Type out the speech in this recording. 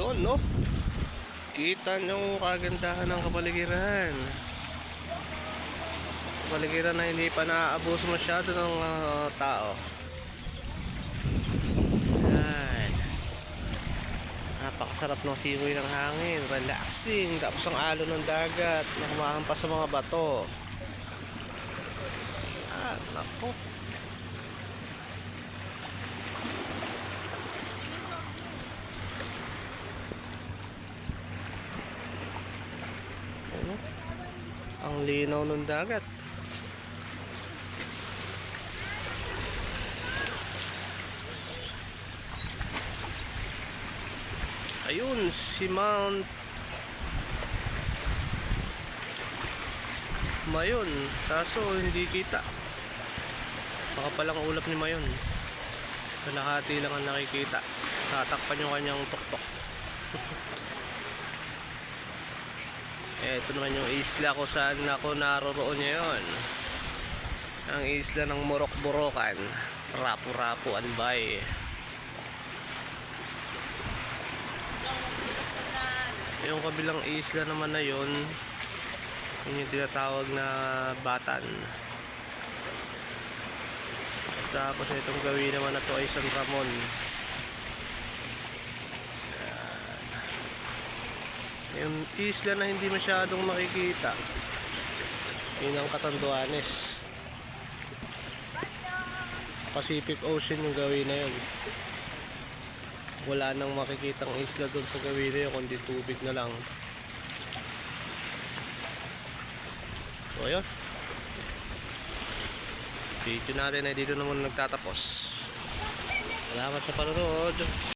Yun, no? Kita nyo kagandahan ng kapaligiran. Kapaligiran na hindi pa naaabuso masyado ng ah, tao. Yan. Napakasarap ng simoy ng hangin. Relaxing. Tapos ang alo ng dagat na kumahampas sa mga bato. Ah, nako. Ang linaw ng dagat. Ayun, si Mount Mayon. Kaso hindi kita. Baka palang ulap ni Mayon. Kalahati lang ang nakikita. Tatakpan yung kanyang tuktok. Eh, Ito naman yung isla ko saan ako naroroon ngayon. Ang isla ng Morok-Borokan. Rapu-Rapu Albay. Yung kabilang isla naman na yun, yun yung tinatawag na Batan. Tapos itong gawin naman na to ay San Ramon. Yung isla na hindi masyadong makikita. Yun ang Katanduanes. Pacific Ocean yung gawin na yun. Wala nang makikitang isla doon sa gawin na yun, kundi tubig na lang. So, ayun. Video natin ay dito naman nagtatapos. Salamat sa panonood.